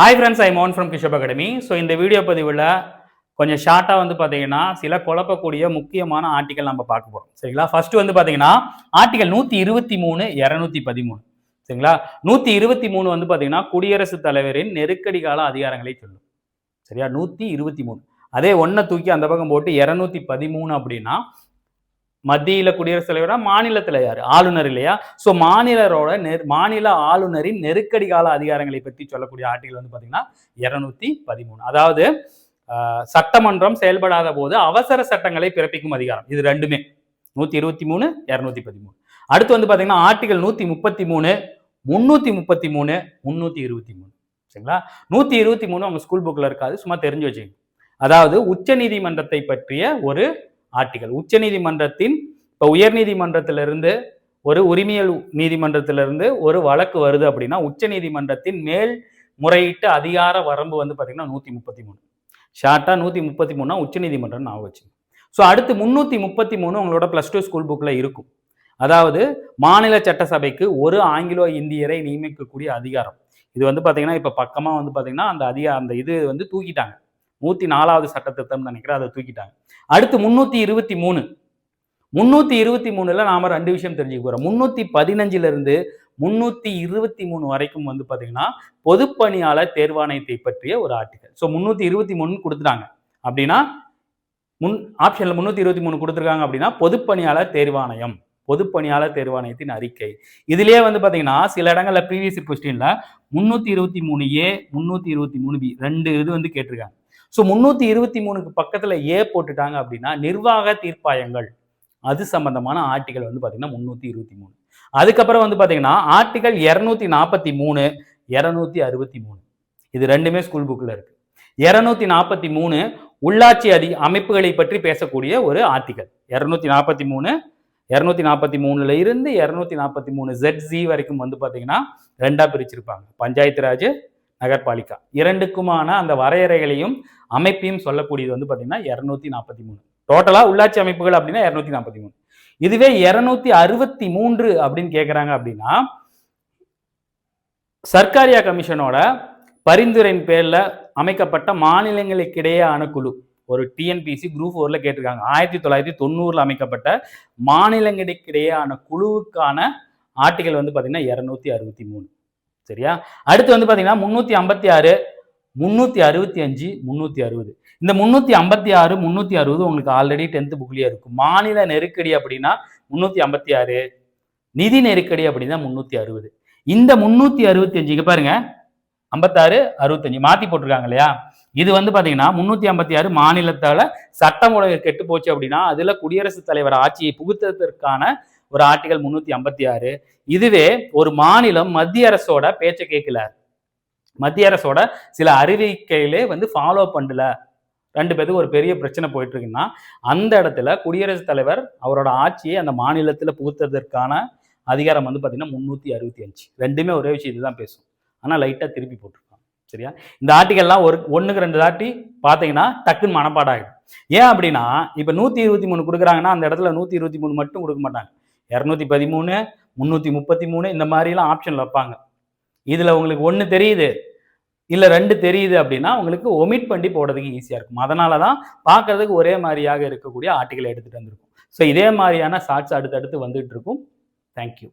Hi friends I Mon from கிஷப் academy so இந்த video பதிவில் கொஞ்சம் ஷார்ட்டாக வந்து பார்த்தீங்கன்னா சில குழப்பக்கூடிய முக்கியமான ஆர்டிக்கல் நம்ம பார்க்க போகிறோம் சரிங்களா? ஃபர்ஸ்ட் வந்து பார்த்தீங்கன்னா ஆர்டிகல் நூற்றி இருபத்தி மூணு இரநூத்தி பதிமூணு. சரிங்களா? நூற்றி இருபத்தி மூணு வந்து பார்த்தீங்கன்னா குடியரசுத் தலைவரின் நெருக்கடி கால அதிகாரங்களை சொல்லும். சரியா? நூற்றி இருபத்தி மூணு. அதே ஒன்றை தூக்கி அந்த பக்கம் போட்டு இரநூத்தி பதிமூணு அப்படின்னா மத்தியில குடியரசுத் தலைவரா மாநிலத்தில் யாரு? ஆளுநர் இல்லையா? ஸோ மாநிலரோட நெர் மாநில ஆளுநரின் நெருக்கடி கால அதிகாரங்களை பற்றி சொல்லக்கூடிய ஆர்டிகல் வந்து பார்த்தீங்கன்னா இருநூத்தி பதிமூணு. அதாவது சட்டமன்றம் செயல்படாத போது அவசர சட்டங்களை பிறப்பிக்கும் அதிகாரம். இது ரெண்டுமே. நூத்தி இருபத்தி மூணு இரநூத்தி பதிமூணு. அடுத்து வந்து பார்த்தீங்கன்னா ஆர்டிகல் நூத்தி முப்பத்தி மூணு முன்னூத்தி முப்பத்தி மூணு முன்னூத்தி இருபத்தி மூணு. சரிங்களா? நூத்தி இருபத்தி மூணு அவங்க ஸ்கூல் புக்ல இருக்காது சும்மா தெரிஞ்சு வச்சுக்கோங்க. அதாவது உச்ச நீதிமன்றத்தை பற்றிய ஒரு ஆர்டிகல். உச்சநீதிமன்றத்தின் இப்போ உயர்நீதிமன்றத்திலிருந்து ஒரு உரிமையல் நீதிமன்றத்திலிருந்து ஒரு வழக்கு வருது அப்படின்னா உச்ச நீதிமன்றத்தின் மேல் முறையீட்டு அதிகார வரம்பு வந்து பார்த்தீங்கன்னா நூற்றி முப்பத்தி மூணு. ஷார்ட்டாக நூற்றி முப்பத்தி மூணுனா உச்சநீதிமன்றம் நான் வச்சு ஸோ அடுத்து முந்நூற்றி முப்பத்தி மூணு உங்களோட ப்ளஸ் டூ ஸ்கூல் புக்கில் இருக்கும். அதாவது மாநில சட்டசபைக்கு ஒரு ஆங்கிலோ இந்தியரை நியமிக்கக்கூடிய அதிகாரம். இது வந்து பார்த்தீங்கன்னா இப்போ பக்கமாக வந்து பார்த்தீங்கன்னா அந்த அதிக அந்த இது வந்து தூக்கிட்டாங்க. நூற்றி நாலாவது சட்டத்திட்டம் நினைக்கிறேன் அதை தூக்கிட்டாங்க. அடுத்து முன்னூத்தி இருபத்தி மூணு முன்னூத்தி இருபத்தி மூணுல நாம ரெண்டு விஷயம் தெரிஞ்சுக்க போகிறோம் முன்னூத்தி பதினஞ்சுல இருந்து முன்னூத்தி இருபத்தி மூணு வரைக்கும் வந்து பாத்தீங்கன்னா பொதுப்பணியாளர் தேர்வாணையத்தை பற்றிய ஒரு ஆர்டிகல். ஸோ முன்னூத்தி இருபத்தி மூணு கொடுத்துட்டாங்க. அப்படின்னா முன் ஆப்ஷன்ல முன்னூத்தி இருபத்தி மூணு கொடுத்துருக்காங்க அப்படின்னா பொதுப்பணியாளர் தேர்வாணையம். பொதுப்பணியாளர் தேர்வாணையத்தின் அறிக்கை. இதுலயே வந்து பாத்தீங்கன்னா சில இடங்கள்ல ப்ரீவியஸ் கொஸ்டின்ல முன்னூத்தி இருபத்தி மூணு ஏ முன்னூத்தி இருபத்தி மூணு பி ரெண்டு இது வந்து கேட்டிருக்காங்க. ஸோ முந்நூற்றி இருபத்தி மூணுக்கு பக்கத்தில் ஏ போட்டுட்டாங்க அப்படின்னா நிர்வாக தீர்ப்பாயங்கள். அது சம்பந்தமான ஆர்டிகல் வந்து பார்த்தீங்கன்னா முந்நூற்றி இருபத்தி மூணு. அதுக்கப்புறம் வந்து பார்த்தீங்கன்னா ஆர்டிகல் இரநூத்தி நாற்பத்தி மூணு இரநூத்தி அறுபத்தி மூணு. இது ரெண்டுமே ஸ்கூல் புக்கில் இருக்குது இரநூத்தி நாற்பத்தி மூணு உள்ளாட்சி அதி அமைப்புகளை பற்றி பேசக்கூடிய ஒரு ஆர்டிகல் இரநூத்தி நாற்பத்தி மூணு இரநூத்தி நாற்பத்தி மூணுல இருந்து இரநூத்தி நாற்பத்தி மூணு ஜெட் ஜி வரைக்கும் வந்து பார்த்தீங்கன்னா ரெண்டாக பிரிச்சிருப்பாங்க. பஞ்சாயத்து ராஜ் நகர்பாலிகா. இரண்டுக்குமான அந்த வரையறைகளையும் அமைப்பையும் சொல்லக்கூடியது வந்து பார்த்தீங்கன்னா இரநூத்தி நாற்பத்தி மூணு. டோட்டலாக உள்ளாட்சி அமைப்புகள் அப்படின்னா இரநூத்தி நாற்பத்தி மூணு. இதுவே இரநூத்தி அறுபத்தி மூன்று அப்படின்னு கேட்குறாங்க அப்படின்னா சர்க்காரியா கமிஷனோட பரிந்துரையின் பேரில் அமைக்கப்பட்ட மாநிலங்களுக்கிடையேயான குழு ஒரு டிஎன்பிசி குரூப் ஃபோர்ல கேட்டிருக்காங்க. ஆயிரத்தி தொள்ளாயிரத்தி தொண்ணூறில் அமைக்கப்பட்ட மாநிலங்களுக்கிடையேயான குழுவுக்கான ஆர்டிகல் வந்து பார்த்தீங்கன்னா இரநூத்தி அறுபத்தி மூணு. சரியா? அடுத்து வந்து பாத்தீங்கன்னா முன்னூத்தி ஐம்பத்தி ஆறு முன்னூத்தி அறுபத்தி அஞ்சு முன்னூத்தி அறுபது. இந்த முந்நூற்றி ஐம்பத்தி ஆறு முன்னூத்தி அறுபது உங்களுக்கு ஆல்ரெடி டென்த்து புக்லேயே இருக்கும். மாநில நெருக்கடி அப்படின்னா முன்னூத்தி ஐம்பத்தி ஆறு நிதி நெருக்கடி அப்படின்னா முன்னூத்தி அறுபது. இந்த முந்நூற்றி அறுபத்தி அஞ்சு இங்கே பாருங்க ஐம்பத்தாறு அறுபத்தஞ்சு மாத்தி போட்டிருக்காங்க இல்லையா? இது வந்து பாத்தீங்கன்னா முன்னூத்தி ஐம்பத்தி ஆறு மாநிலத்தால சட்டம் ஒழுங்கு கெட்டு போச்சு அப்படின்னா அதுல குடியரசுத் தலைவர் ஆட்சியை புகுத்ததற்கான ஒரு ஆர்டிகல் முன்னூத்தி ஐம்பத்தி ஆறு. இதுவே ஒரு மாநிலம் மத்திய அரசோட பேச்சை கேட்கல. மத்திய அரசோட சில அறிவிக்கையிலே வந்து ஃபாலோ பண்ணல. ரெண்டு பேருக்கு ஒரு பெரிய பிரச்சனை போயிட்டு இருக்குன்னா அந்த இடத்துல குடியரசுத் தலைவர் அவரோட ஆட்சியை அந்த மாநிலத்தில் புகுத்துறதற்கான அதிகாரம் வந்து பார்த்தீங்கன்னா முந்நூற்றி அறுபத்தி அஞ்சு. ரெண்டுமே ஒரே விஷயம் இதுதான் பேசும். ஆனால் லைட்டாக திருப்பி போட்டிருக்காங்க. சரியா? இந்த ஆர்டிகல்லாம் ஒரு ஒன்றுக்கு ரெண்டு தாட்டி பார்த்தீங்கன்னா டக்குன்னு மனப்பாடாகிடும் ஏன் அப்படின்னா இப்போ நூற்றி இருபத்தி மூணு கொடுக்குறாங்கன்னா அந்த இடத்துல நூற்றி இருபத்தி மூணு மட்டும் கொடுக்க மாட்டாங்க. இரநூத்தி பதிமூணு முந்நூற்றி முப்பத்தி மூணு இந்த மாதிரிலாம் ஆப்ஷன் வைப்பாங்க. இதில் உங்களுக்கு ஒன்று தெரியுது இல்லை ரெண்டு தெரியுது அப்படின்னா உங்களுக்கு ஒமிட் பண்ணி போடுறதுக்கு ஈஸியாக இருக்கும். அதனால தான் பார்க்கறதுக்கு ஒரே மாதிரியாக இருக்கக்கூடிய ஆர்டிகளை எடுத்துகிட்டு வந்திருக்கும். ஸோ இதே மாதிரியான ஷார்ட்ஸ் அடுத்தடுத்து வந்துகிட்டு இருக்கும். தேங்க்யூ